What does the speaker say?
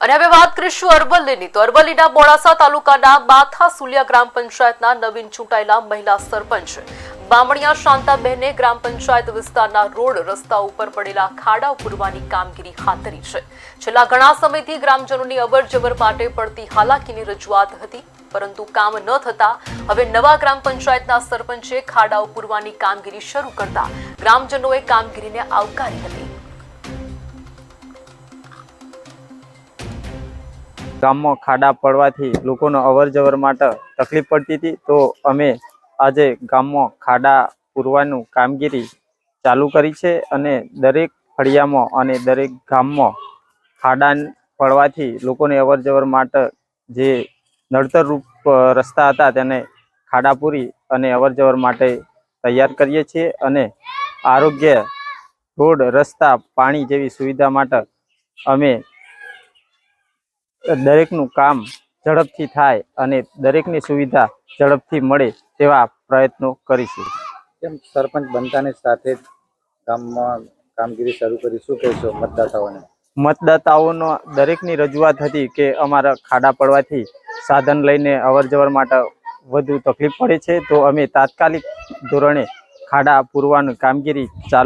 અને હવે વાત કરીશું અરવલ્લીની. તો અરવલ્લીના મોડાસા તાલુકાના માથા સુલિયા ગ્રામ પંચાયતના નવીન ચૂંટાયેલા મહિલા સરપંચ. બામણિયા શાંતાબહેને ગ્રામ પંચાયત વિસ્તારના રોડ રસ્તા ઉપર પડેલા ખાડા પૂરવાની કામગીરી હાથ ધરી છે. છેલ્લા ઘણા સમયથી ગ્રામજનોની અવર જવર માટે પડતી હાલાકીની રજૂઆત હતી, પરંતુ કામ ન થતા હવે નવા ગ્રામ પંચાયતના સરપંચે ખાડાઓ પૂરવાની કામગીરી શરૂ કરતા ગ્રામજનોએ કામગીરીને આવકારી હતી. ગામમાં ખાડા પડવાથી લોકોનો અવર જવર માટે તકલીફ પડતી હતી, તો અમે આજે ગામમાં ખાડા પૂરવાનું કામગીરી ચાલુ કરી છે અને દરેક ફળિયામાં અને દરેક ગામમાં ખાડા પડવાથી લોકોને અવર જવર માટે જે નડતરરૂપ રસ્તા હતા તેને ખાડા પૂરી અને અવર જવર માટે તૈયાર કરીએ છીએ અને આરોગ્ય રોડ, રસ્તા, પાણી જેવી સુવિધા માટે અમે દરેકનું કામ ઝડપથી થાય અને દરેકની સુવિધા ઝડપથી મળે તેવા પ્રયત્નો કરીશું. કેમ સરપંચ બનતાની સાથે ગામમાં કામગીરી શરૂ કરી? શું કહેશો મતદાતાઓને? મતદાતાઓનો દરેકની રજૂઆત હતી કે અમારા ખાડા પડવાથી સાધન લઈને અવર જવર માટે વધુ તકલીફ પડે છે. તો અમે તાત્કાલિક ધોરણે ખાડા પૂરવાની કામગીરી ચાલુ